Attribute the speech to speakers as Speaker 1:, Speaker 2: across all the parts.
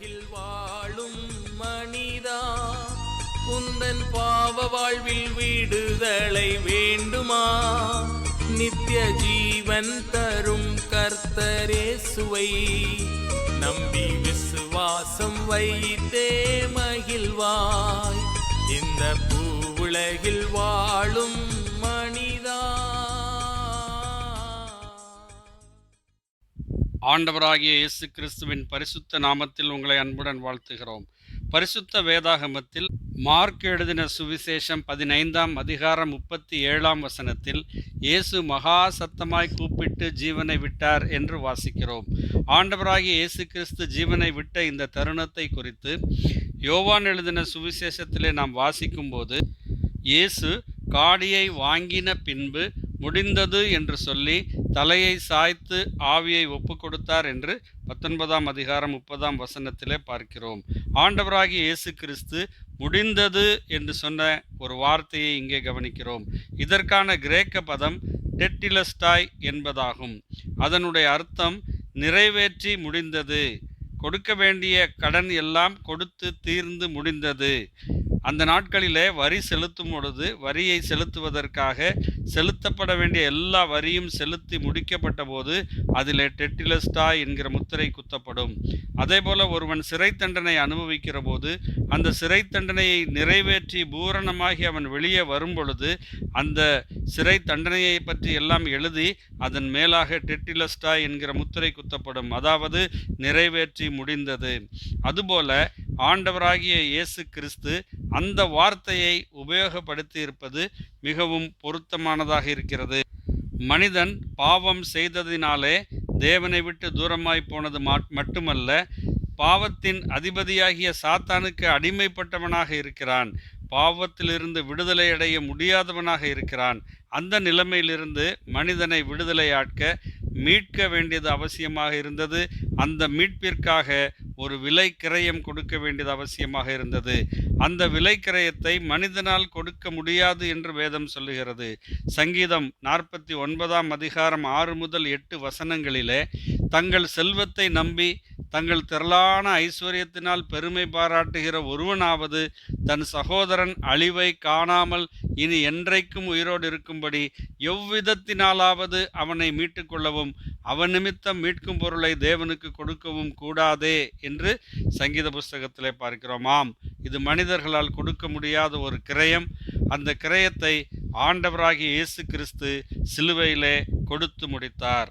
Speaker 1: உலகில் வாழும் மனிதா குந்தன் பாவ வாழ்வில் வீடுதலை வேண்டுமா? நித்திய ஜீவன் தரும் கர்த்தரே சுவை. நம்பி விசுவாசம் வைத்தே மகிழ்வாய். இந்த பூவுலகில் வாழும்
Speaker 2: ஆண்டவராகிய இயேசு கிறிஸ்துவின் பரிசுத்த நாமத்தில் உங்களை அன்புடன் வாழ்த்துகிறோம். பரிசுத்த வேதாகமத்தில் மார்க் எழுதின சுவிசேஷம் பதினைந்தாம் அதிகாரம் முப்பத்தி ஏழாம் வசனத்தில் இயேசு மகா சத்தமாய் கூப்பிட்டு ஜீவனை விட்டார் என்று வாசிக்கிறோம். ஆண்டவராகிய இயேசு கிறிஸ்து ஜீவனை விட்ட இந்த தருணத்தை குறித்து யோவான் எழுதின சுவிசேஷத்திலே நாம் வாசிக்கும்போது இயேசு காடியை வாங்கின பின்பு முடிந்தது என்று சொல்லி தலையை சாய்த்து ஆவியை ஒப்பு கொடுத்தார் என்று பத்தொன்பதாம் அதிகாரம் முப்பதாம் வசனத்திலே பார்க்கிறோம். ஆண்டவராகிய இயேசு கிறிஸ்து முடிந்தது என்று சொன்ன ஒரு வார்த்தையை இங்கே கவனிக்கிறோம். இதற்கான கிரேக்க பதம் டெட்டிலஸ்டாய் என்பதாகும். அதனுடைய அர்த்தம் நிறைவேற்றி முடிந்தது. கொடுக்க வேண்டிய கடன் எல்லாம் கொடுத்து தீர்ந்து முடிந்தது. அந்த நாட்களிலே வரி செலுத்தும் பொழுது வரியை செலுத்துவதற்காக செலுத்தப்பட வேண்டிய எல்லா வரியும் செலுத்தி முடிக்கப்பட்ட போது அதிலே டெட்டிலஸ்டா என்கிற முத்திரை குத்தப்படும். அதே போல ஒருவன் சிறை தண்டனை அனுபவிக்கிற போது அந்த சிறை தண்டனையை நிறைவேற்றி பூரணமாகி அவன் வெளியே வரும் பொழுது அந்த சிறை தண்டனையை பற்றி எல்லாம் எழுதி அதன் மேலாக டெட்டிலஸ்டா என்கிற முத்திரை குத்தப்படும். அதாவது நிறைவேற்றி முடிந்தது. அதுபோல ஆண்டவராகிய இயேசு கிறிஸ்து அந்த வார்த்தையை உபயோகப்படுத்தி இருப்பது மிகவும் பொருத்தமானதாக இருக்கிறது. மனிதன் பாவம் செய்ததினாலே தேவனை விட்டு தூரமாய் போனது மாட்- மட்டுமல்ல பாவத்தின் அதிபதியாகிய சாத்தானுக்கு அடிமைப்பட்டவனாக இருக்கிறான். பாவத்திலிருந்து விடுதலை அடைய முடியாதவனாக இருக்கிறான். அந்த நிலைமையிலிருந்து மனிதனை விடுதலையாட்க மீட்க வேண்டியது அவசியமாக இருந்தது. அந்த மீட்பிற்காக ஒரு விலை கிரயம் கொடுக்க வேண்டியது அவசியமாக இருந்தது. அந்த விலை கிரயத்தை மனிதனால் கொடுக்க முடியாது என்று வேதம் சொல்லுகிறது. சங்கீதம் நாற்பத்தி ஒன்பதாம் அதிகாரம் ஆறு முதல் எட்டு வசனங்களிலே தங்கள் செல்வத்தை நம்பி தங்கள் திரளான ஐஸ்வர்யத்தினால் பெருமை பாராட்டுகிற ஒருவனாவது தன் சகோதரன் அழிவை காணாமல் இனி என்றைக்கும் உயிரோடு இருக்கும்படி எவ்விதத்தினாலாவது அவனை மீட்டுக்கொள்ளவும் அவன் நிமித்தம் மீட்கும் பொருளை தேவனுக்கு கொடுக்கவும் கூடாதே என்று சங்கீத புஸ்தகத்திலே பார்க்கிறோம். இது மனிதர்களால் கொடுக்க முடியாத ஒரு கிரயம். அந்த கிரயத்தை ஆண்டவராகிய இயேசு கிறிஸ்து சிலுவையிலே கொடுத்து முடித்தார்.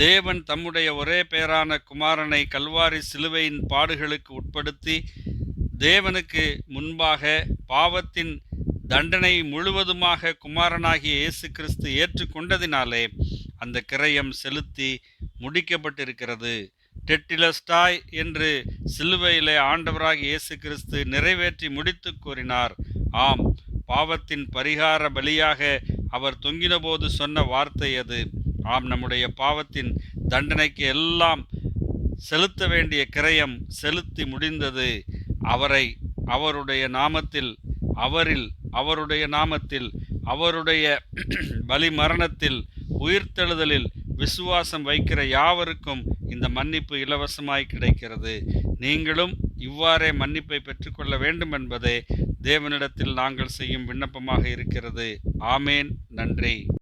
Speaker 2: தேவன் தம்முடைய ஒரே பேரான குமாரனை கல்வாரி சிலுவையின் பாடுகளுக்கு உட்படுத்தி தேவனுக்கு முன்பாக பாவத்தின் தண்டனை முழுவதுமாக குமாரனாகிய இயேசு கிறிஸ்து ஏற்றுக்கொண்டதினாலே அந்த கிரயம் செலுத்தி முடிக்கப்பட்டிருக்கிறது. டெட்டிலஸ்டாய் என்று சிலுவையிலே ஆண்டவராக இயேசு கிறிஸ்து நிறைவேற்றி முடித்து கூறினார். ஆம் பாவத்தின் பரிகார பலியாக அவர் தொங்கினபோது சொன்ன வார்த்தை அது. ஆம் நம்முடைய பாவத்தின் தண்டனைக்கு எல்லாம் செலுத்த வேண்டிய கிரயம் செலுத்தி முடிந்தது. அவரை அவருடைய நாமத்தில் அவரில் அவருடைய நாமத்தில் அவருடைய பலிமரணத்தில் உயிர்த்தெழுதலில் விசுவாசம் வைக்கிற யாவருக்கும் இந்த மன்னிப்பு இலவசமாய் கிடைக்கிறது. நீங்களும் இவ்வாறே மன்னிப்பை பெற்றுக்கொள்ள வேண்டும் என்பதே தேவனிடத்தில் நாங்கள் செய்யும் விண்ணப்பமாக இருக்கிறது. ஆமேன். நன்றி.